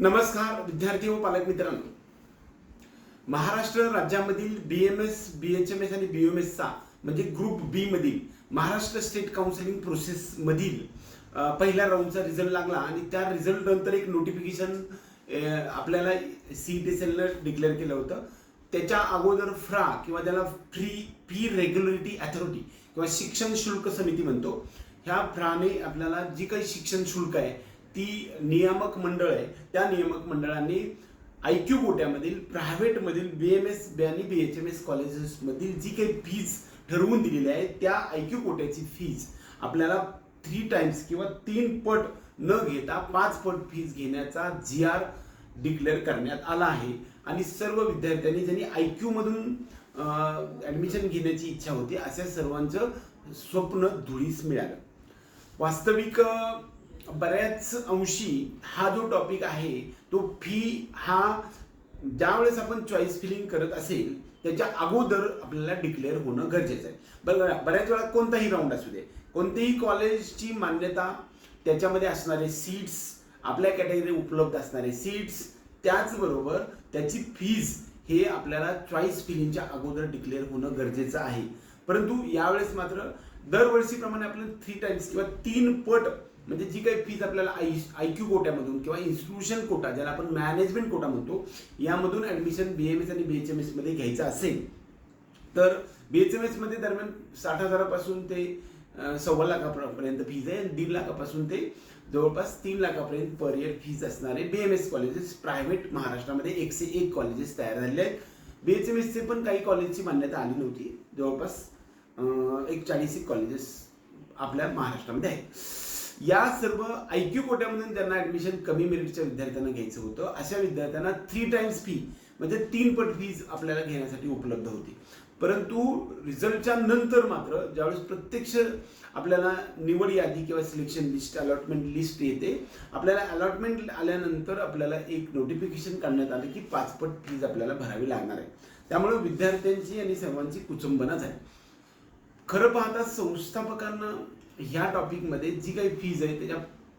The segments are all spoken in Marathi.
नमस्कार विद्यार्थी व पालक मित्रांनो. महाराष्ट्र राज्यामधील B M S B H M S आणि बी एम एसचा म्हणजे ग्रुप बी मधील महाराष्ट्र स्टेट काउन्सिलिंग प्रोसेस मधील पहिल्या राऊंडचा रिझल्ट लागला आणि त्या रिझल्ट नंतर एक नोटिफिकेशन आपल्याला सी टी सेलनं डिक्लेअर केलं होतं. त्याच्या अगोदर फ्रा किंवा त्याला फ्री फी रेग्युलरिटी अथॉरिटी किंवा शिक्षण शुल्क समिती म्हणतो. ह्या फ्राने आपल्याला जी काही शिक्षण शुल्क आहे ती नियामक मंडळ आहे त्या नियामक मंडळाने आय क्यू कोट्यामधील प्रायव्हेटमधील बी एम एस आणि बी एच एम एस कॉलेजेसमधील जी काही फीज ठरवून दिलेली आहे त्या आय क्यू कोट्याची फीज आपल्याला थ्री टाइम्स किंवा तीन पट न घेता पाच पट फीज घेण्याचा जी आर डिक्लेअर करण्यात आला आहे. आणि सर्व विद्यार्थ्यांनी ज्यांनी आय क्यूमधून ॲडमिशन घेण्याची इच्छा होती अशा सर्वांचं स्वप्न धुळीस मिळालं. वास्तविक बऱ्याच अंशी हा जो टॉपिक आहे तो फी हा ज्यावेळेस आपण चॉईस फिलिंग करत असेल त्याच्या अगोदर आपल्याला डिक्लेअर होणं गरजेचं आहे. बरं बऱ्याच वेळा कोणताही राऊंड असू दे कोणतेही कॉलेजची मान्यता त्याच्यामध्ये असणारे सीट्स आपल्या कॅटेगरी उपलब्ध असणारे सीट्स त्याचबरोबर त्याची फीज हे आपल्याला चॉईस फिलिंगच्या अगोदर डिक्लेअर होणं गरजेचं आहे. परंतु यावेळेस मात्र दरवर्षीप्रमाणे आपल्याला थ्री टाइम्स किंवा तीन पट म्हणजे जी काही फीज आपल्याला आय आय क्यू कोट्यामधून किंवा इन्स्टिट्यूशन कोटा ज्याला आपण मॅनेजमेंट कोटा म्हणतो यामधून ऍडमिशन बी एम एस आणि बी एच एम एसमध्ये घ्यायचं असेल तर बी एच एम एसमध्ये दरम्यान साठ हजारापासून ते सव्वा लाखापर्यंत फीज आहे आणि दीड लाखापासून ते जवळपास तीन लाखापर्यंत पर इयर फीज असणारे B M S colleges private महाराष्ट्रामध्ये एकशे एक कॉलेजेस तयार झालेले आहेत. बी एच एम एसचे पण काही कॉलेजची मान्यता आली नव्हती. जवळपास एक चाळीस एक कॉलेजेस आपल्या महाराष्ट्रामध्ये आहेत. या सर्व आय क्यू कोट्यामधून त्यांना ऍडमिशन कमी मेरिटच्या विद्यार्थ्यांना घ्यायचं होतं. अशा विद्यार्थ्यांना थ्री टाइम्स फी म्हणजे तीन पट फीज आपल्याला घेण्यासाठी उपलब्ध होती. परंतु रिझल्टच्या नंतर मात्र ज्यावेळेस प्रत्यक्ष आपल्याला निवड यादी किंवा सिलेक्शन लिस्ट अलॉटमेंट लिस्ट येते आपल्याला अलॉटमेंट आल्यानंतर आपल्याला एक नोटिफिकेशन काढण्यात आलं की पाचपट फीज आपल्याला भरावी लागणार आहे. त्यामुळे विद्यार्थ्यांची आणि सर्वांची कुचंबना आहे. खरं पाहता संस्थापकांना ह्या टॉपिकमध्ये जी काही फीज आहे त्याच्या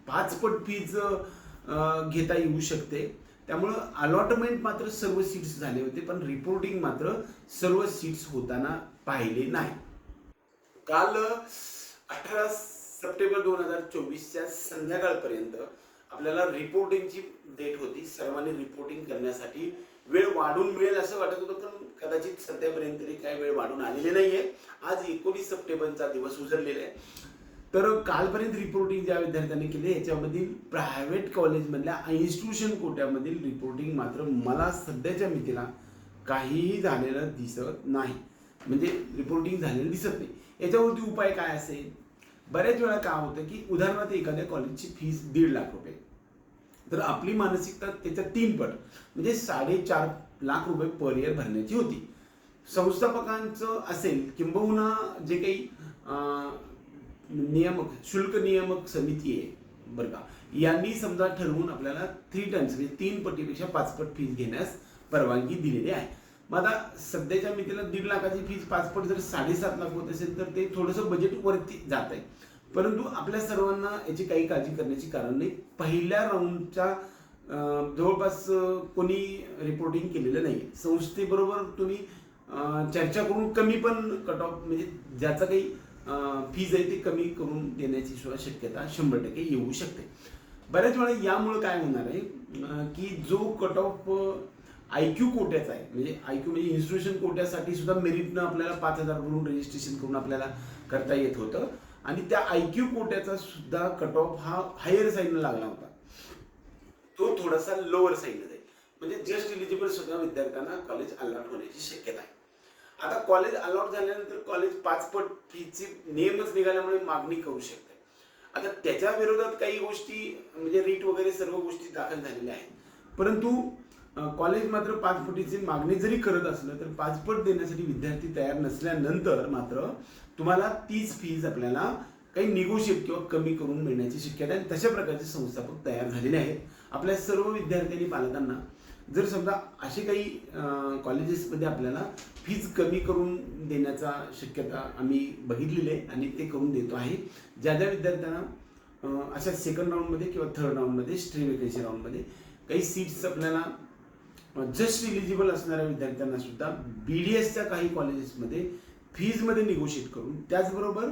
पाचपट फीज घेता येऊ शकते. त्यामुळं अलॉटमेंट मात्र सर्व सीट्स झाले होते पण रिपोर्टिंग मात्र सर्व सीट्स होताना पाहिले नाही. काल अठरा सप्टेंबर दोन हजार चोवीसच्या संध्याकाळपर्यंत आपल्याला रिपोर्टिंगची डेट होती. सर्वांनी रिपोर्टिंग करण्यासाठी वेळ वाढून मिळेल असं वाटत होतं पण कदाचित सध्यापर्यंत तरी काय वेळ वाढून आलेली नाहीये. आज एकोणीस सप्टेंबरचा दिवस उजळलेला आहे. तर कालपर्यंत रिपोर्टिंग ज्या विद्यार्थ्यांनी केले याच्यामधील प्रायव्हेट कॉलेजमधल्या इन्स्टिट्यूशन कोट्यामधील रिपोर्टिंग मात्र मला सध्याच्या मितीला काहीही झालेलं दिसत नाही. म्हणजे रिपोर्टिंग झालेलं दिसत नाही. याच्यावरती उपाय काय असेल? बऱ्याच वेळा काय होतं की उदाहरणार्थ एखाद्या कॉलेजची फीस दीड लाख रुपये. तर आपली मानसिकता त्याच्या तीन पट. म्हणजे साडेचार लाख रुपये पर इयर भरण्याची होती. संस्थापकांचं असेल किंबहुना जे काही नियामक शुल्क नियामक समिती आहे बरं का यांनी समजा ठरवून आपल्याला थ्री टन्स म्हणजे तीन पटीपेक्षा पाचपट फीज घेण्यास परवानगी दिलेली आहे. मग आता सध्याच्या मितीला दीड लाखाची फीज पाचपट जर साडेसात लाख होत असेल तर ते थोडंसं बजेट वरती जात आहे परंतु आपल्या सर्वांना याची काही काळजी करण्याची कारण नाही. पहिल्या राऊंडच्या जवळपास कोणी रिपोर्टिंग केलेलं नाही संस्थेबरोबर तुम्ही चर्चा करून कमी पण कट ऑफ म्हणजे ज्याचं काही फीज आहे ते कमी करून देण्याची सुद्धा शक्यता शंभर टक्के येऊ शकते. बऱ्याच वेळा यामुळे काय होणार आहे की जो कट ऑफ आय क्यू कोट्याचा आहे म्हणजे आय क्यू म्हणजे इन्स्टिट्यूशन कोट्यासाठी सुद्धा मेरिटनं आपल्याला पाच हजारवरून रजिस्ट्रेशन करून आपल्याला करता येत होतं. आणि त्या आय क्यू कोट्याचा सुद्धा कट ऑफ हा हायर साईडला लागला होता. तो थोडासा लोअर साईडला जाईल. म्हणजे जस्ट इलिजिबल सुद्धा विद्यार्थ्यांना कॉलेज अलॉट होण्याची शक्यता आहे. आता कॉलेज अलॉट झाल्यानंतर कॉलेज पाचपट फीची नियमच निघाल्यामुळे मागणी करू शकते. आता त्याच्या विरोधात काही गोष्टी म्हणजे रीट वगैरे सर्व गोष्टी दाखल झालेल्या आहेत. परंतु कॉलेज मात्र पाचपटीची मागणी जरी करत असलं तर पाचपट देण्यासाठी विद्यार्थी तयार नसल्यानंतर मात्र तुम्हाला तीच फीज आपल्याला काही निगोशिएट किंवा कमी करून मिळण्याची शक्यता आहे. तशा प्रकारचे संस्थापक तयार झालेले आहेत आपल्या सर्व विद्यार्थ्यांनी पालकांना जर समजा असे काही कॉलेजेसमध्ये आपल्याला फीज कमी करून देण्याचा शक्यता आम्ही बघितलेली आहे आणि ते करून देतो आहे. ज्या ज्या विद्यार्थ्यांना अशा सेकंड राऊंडमध्ये किंवा थर्ड राऊंडमध्ये स्ट्री वेकेन्सी राऊंडमध्ये काही सीट्स आपल्याला जस्ट इलिजिबल असणाऱ्या विद्यार्थ्यांना सुद्धा बी डी एसच्या काही कॉलेजेसमध्ये फीजमध्ये निगोशिएट करून त्याचबरोबर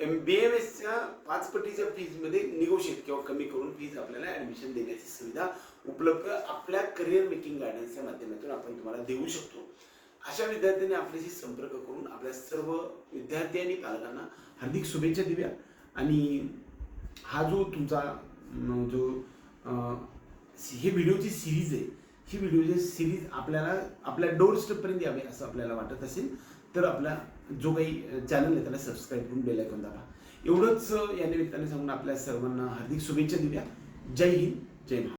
एम बी एम एसच्या पाच पटीच्या फीजमध्ये निगोशिएट किंवा कमी करून फीज आपल्याला ॲडमिशन देण्याची सुविधा उपलब्ध आपल्या करिअर मेकिंग गायडन्सच्या माध्यमातून आपण तुम्हाला देऊ शकतो. अशा विद्यार्थ्यांनी आपल्याशी संपर्क करून आपल्या सर्व विद्यार्थी आणि पालकांना हार्दिक शुभेच्छा देऊया. आणि हा जो तुमचा जो हे व्हिडिओची सिरीज आहे ही व्हिडिओची सिरीज आपल्याला आपल्या डोर स्टेपपर्यंत यावे असं आपल्याला वाटत असेल तर आपला जो काही चॅनल आहे त्याला सबस्क्राईब करून बेल आयकॉन दाबा. एवढंच या निमित्ताने सांगून आपल्या सर्वांना हार्दिक शुभेच्छा देऊया. जय हिंद जय महाराष्ट्र.